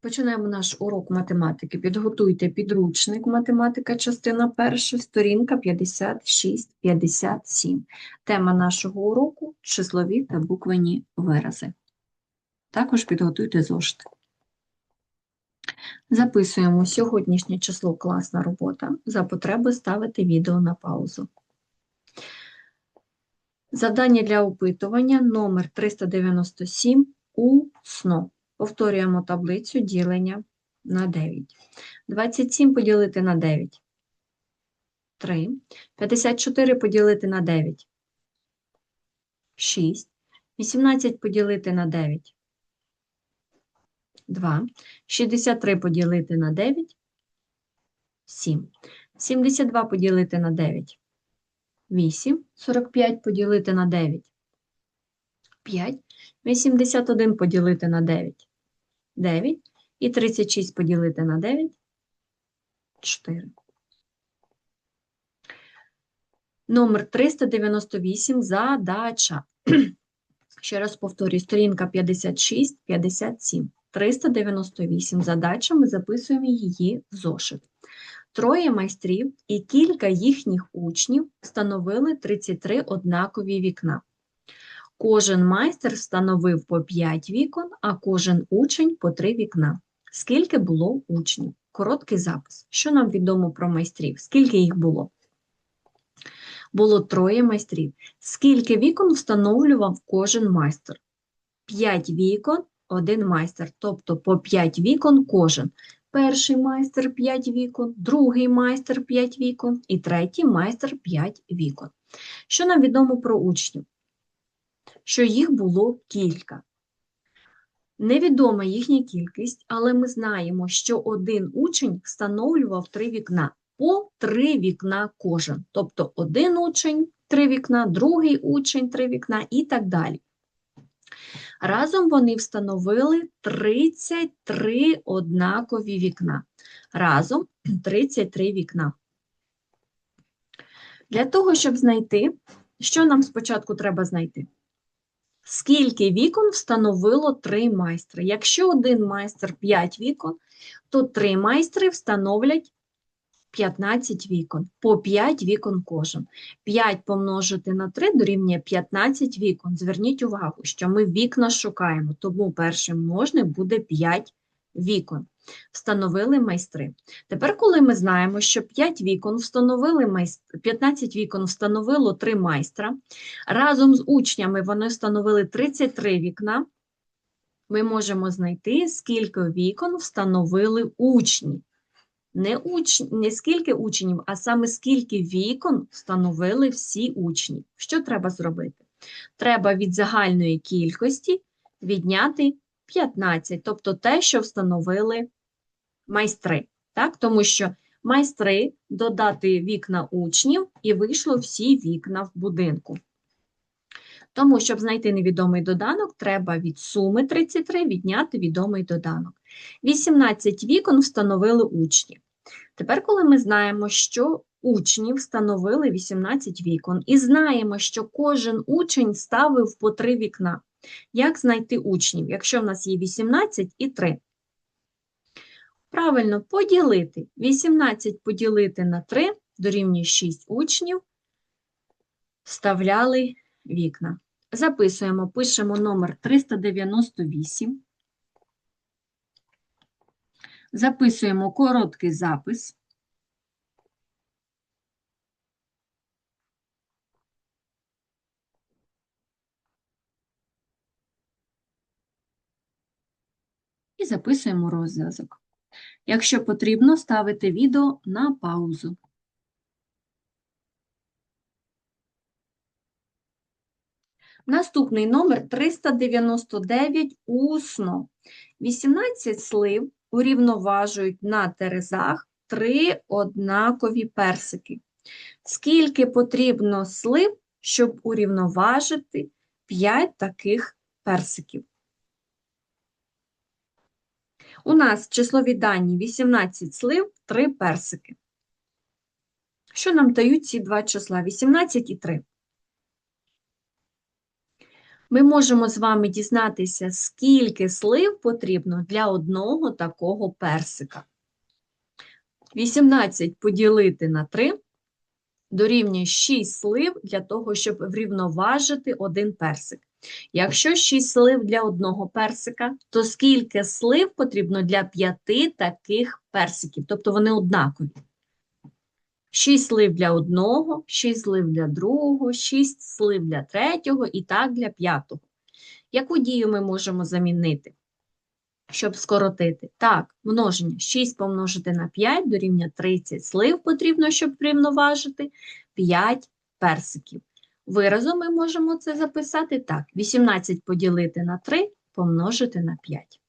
Починаємо наш урок математики. Підготуйте підручник математика, частина перша, сторінка 56-57. Тема нашого уроку числові та буквені вирази. Також підготуйте зошити. Записуємо сьогоднішнє число класна робота. За потреби ставити відео на паузу. Завдання для опитування номер 397 усно. Повторюємо таблицю ділення на 9. 27 поділити на 9. 3. 54 поділити на 9. 6. 18 поділити на 9. 2. 63 поділити на 9. 7. 72 поділити на 9. 8. 45 поділити на 9. 5. 81 поділити на 9. 9 і 36 поділити на 9 4. Номер 398 задача. Ще раз повторюю, сторінка 56, 57. 398 задача, ми записуємо її в зошит. Троє майстрів і кілька їхніх учнів встановили 33 однакові вікна. Кожен майстер встановив по 5 вікон, а кожен учень по 3 вікна. Скільки було учнів? Короткий запис. Що нам відомо про майстрів? Скільки їх було? Було троє майстрів. Скільки вікон встановлював кожен майстер? 5 вікон, один майстер, тобто по 5 вікон кожен. Перший майстер 5 вікон, другий майстер 5 вікон і третій майстер 5 вікон. Що нам відомо про учнів? Що їх було кілька. Невідома їхня кількість, але ми знаємо, що один учень встановлював три вікна, по три вікна кожен. Тобто один учень три вікна, другий учень три вікна і так далі. Разом вони встановили 33 однакові вікна. Разом 33 вікна. Для того, щоб знайти, що нам спочатку треба знайти? Скільки вікон встановило три майстри? Якщо один майстер 5 вікон, то три майстри встановлять 15 вікон, по 5 вікон кожен. 5 помножити на 3 дорівнює 15 вікон. Зверніть увагу, що ми вікна шукаємо, тому першим множник буде 5 вікон. Встановили майстри. Тепер, коли ми знаємо, що 5 вікон встановили майстр, 15 вікон встановило 3 майстра, разом з учнями вони встановили 33 вікна, ми можемо знайти, скільки вікон встановили учні. Не, уч... Не скільки учнів, а саме скільки вікон встановили всі учні. Що треба зробити? Треба від загальної кількості відняти 15, тобто те, що встановили майстри. Так? Тому що майстри додати вікна учнів і вийшло всі вікна в будинку. Тому, щоб знайти невідомий доданок, треба від суми 33 відняти відомий доданок. 18 вікон встановили учні. Тепер, коли ми знаємо, що учнів встановили 18 вікон, і знаємо, що кожен учень ставив по 3 вікна. Як знайти учнів, якщо в нас є 18 і 3? Правильно, поділити. 18 поділити на 3 дорівнює 6 учнів, вставляли вікна. Записуємо, пишемо номер 398. Записуємо короткий запис. І записуємо розв'язок. Якщо потрібно, ставите відео на паузу. Наступний номер 399 усно. 18 слив урівноважують на терезах три однакові персики. Скільки потрібно слив, щоб урівноважити 5 таких персиків? У нас числові дані 18 слив, 3 персики. Що нам дають ці два числа? 18 і 3. ми можемо з вами дізнатися, скільки слив потрібно для одного такого персика. 18 поділити на 3 дорівнює 6 слив для того, щоб врівноважити один персик. Якщо 6 слив для одного персика, то скільки слив потрібно для 5 таких персиків? Тобто вони однакові. 6 слив для одного, 6 слив для другого, 6 слив для третього і так для п'ятого. Яку дію ми можемо замінити, щоб скоротити? Так, множення 6 помножити на 5 дорівнює 30 слив потрібно, щоб врівноважити 5 персиків. Виразом ми можемо це записати так: 18 поділити на 3 помножити на 5.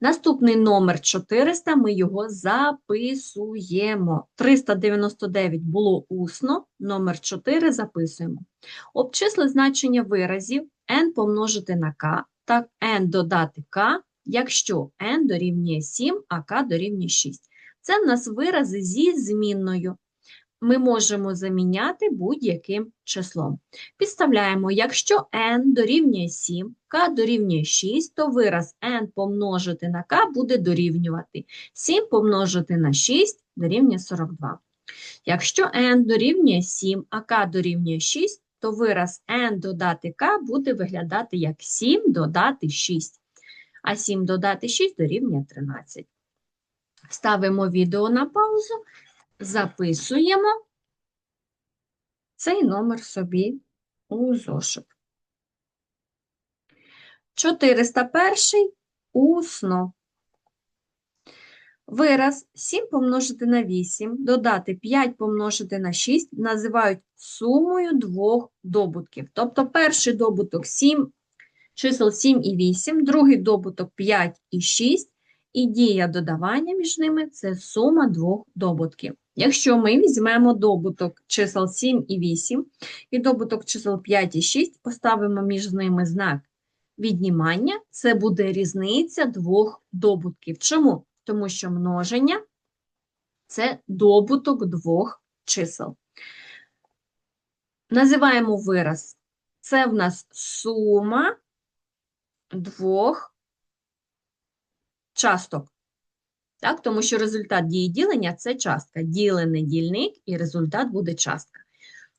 Наступний номер 400, ми його записуємо. 399 було усно, номер 4 записуємо. Обчисли значення виразів n помножити на k, так n додати k, якщо n дорівнює 7, а k дорівнює 6. Це в нас вирази зі змінною ми можемо заміняти будь-яким числом. Підставляємо, якщо n дорівнює 7, k дорівнює 6, то вираз n помножити на k буде дорівнювати. 7 помножити на 6 дорівнює 42. Якщо n дорівнює 7, а k дорівнює 6, то вираз n додати k буде виглядати як 7 додати 6. А 7 додати 6 дорівнює 13. Ставимо відео на паузу записуємо цей номер собі у зошит. 401 усно. Вираз 7 помножити на 8, додати 5 помножити на 6 називають сумою двох добутків. Тобто перший добуток 7, чисел 7 і 8, другий добуток 5 і 6, і дія додавання між ними це сума двох добутків. Якщо ми візьмемо добуток чисел 7 і 8 і добуток чисел 5 і 6, поставимо між ними знак віднімання, це буде різниця двох добутків. Чому? Тому що множення це добуток двох чисел. Називаємо вираз. Це в нас сума двох часток. Так, Тому що результат дії ділення це частка. Ділений дільник і результат буде частка.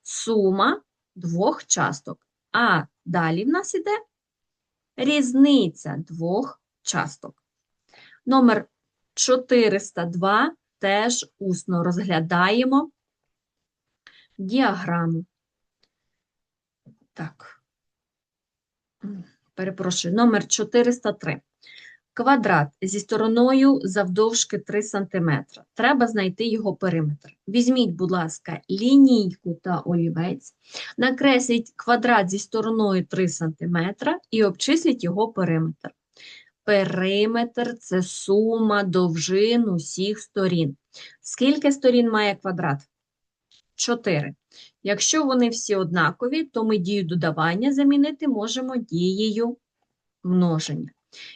Сума двох часток. А далі в нас іде різниця двох часток. Номер 402 теж усно розглядаємо діаграму. Так, перепрошую, номер 403 квадрат зі стороною завдовжки 3 см. Треба знайти його периметр. Візьміть, будь ласка, лінійку та олівець, накресліть квадрат зі стороною 3 см і обчисліть його периметр. Периметр це сума довжин усіх сторін. Скільки сторін має квадрат? 4. Якщо вони всі однакові, то ми дію додавання замінити можемо дією множення.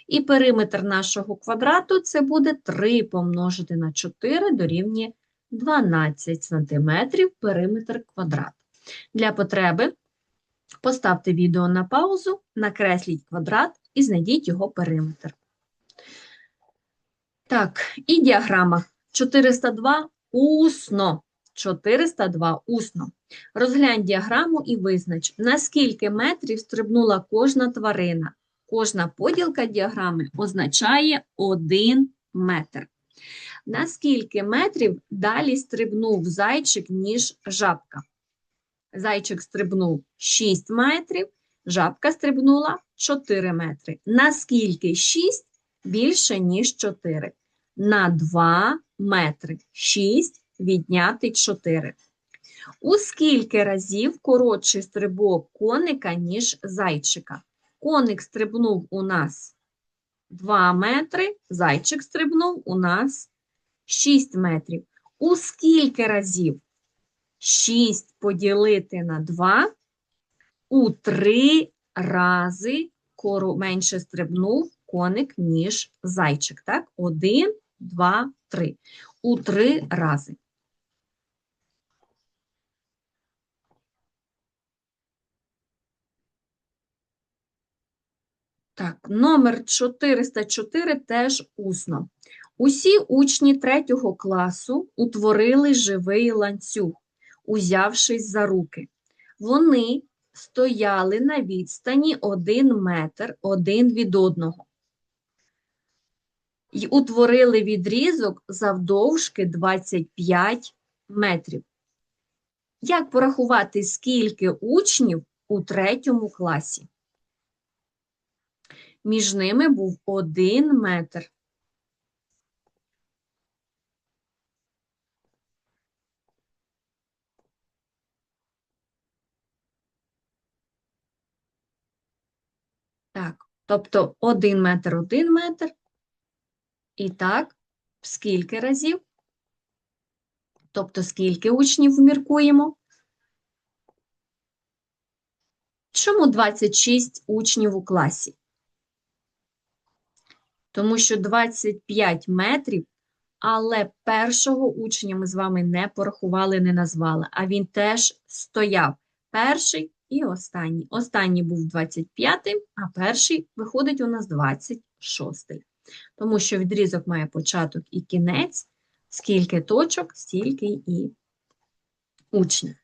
І периметр нашого квадрату це буде 3 помножити на 4 дорівнює 12 см периметр квадрату. Для потреби поставте відео на паузу, накресліть квадрат і знайдіть його периметр. Так, і діаграма 402 усно. 402 усно. Розглянь діаграму і визнач, наскільки метрів стрибнула кожна тварина. Кожна поділка діаграми означає 1 метр. На скільки метрів далі стрибнув зайчик, ніж жабка? Зайчик стрибнув 6 метрів, жабка стрибнула 4 метри. Наскільки 6 більше, ніж 4? На 2 метри. 6 відняти 4. У скільки разів коротший стрибок коника, ніж зайчика? Коник стрибнув у нас 2 метри, зайчик стрибнув у нас 6 метрів. У скільки разів? 6 поділити на 2, у 3 рази менше стрибнув коник, ніж зайчик. Так? 1, 2, 3. У 3 рази. Так, номер 404 теж усно. Усі учні третього класу утворили живий ланцюг, узявшись за руки. Вони стояли на відстані 1 метр один від одного і утворили відрізок завдовжки 25 метрів. Як порахувати, скільки учнів у третьому класі? Між ними був один метр. Так, тобто один метр, один метр. І так, скільки разів? Тобто, скільки учнів міркуємо? Чому 26 учнів у класі? Тому що 25 метрів, але першого учня ми з вами не порахували, не назвали, а він теж стояв. Перший і останній. Останній був 25-м, а перший виходить у нас 26-й. Тому що відрізок має початок і кінець, скільки точок, стільки і учнів.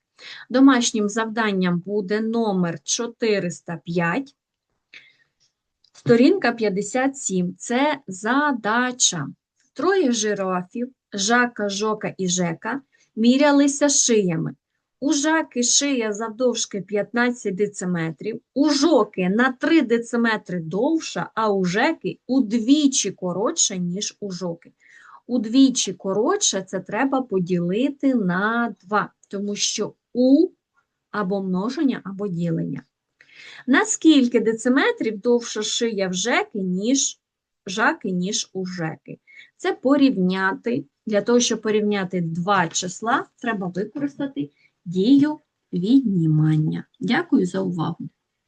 Домашнім завданням буде номер 405, сторінка 57. Це задача. Троє жирафів, Жака, Жока і Жека, мірялися шиями. У Жаки шия завдовжки 15 дециметрів, у Жоки на 3 дециметри довша, а у Жеки удвічі коротша, ніж у Жоки. Удвічі коротше це треба поділити на 2, тому що у або множення, або ділення. Наскільки дециметрів довша шия в Жеки, ніж Жаки, ніж у Жеки? Це порівняти. Для того, щоб порівняти два числа, треба використати дію віднімання. Дякую за увагу.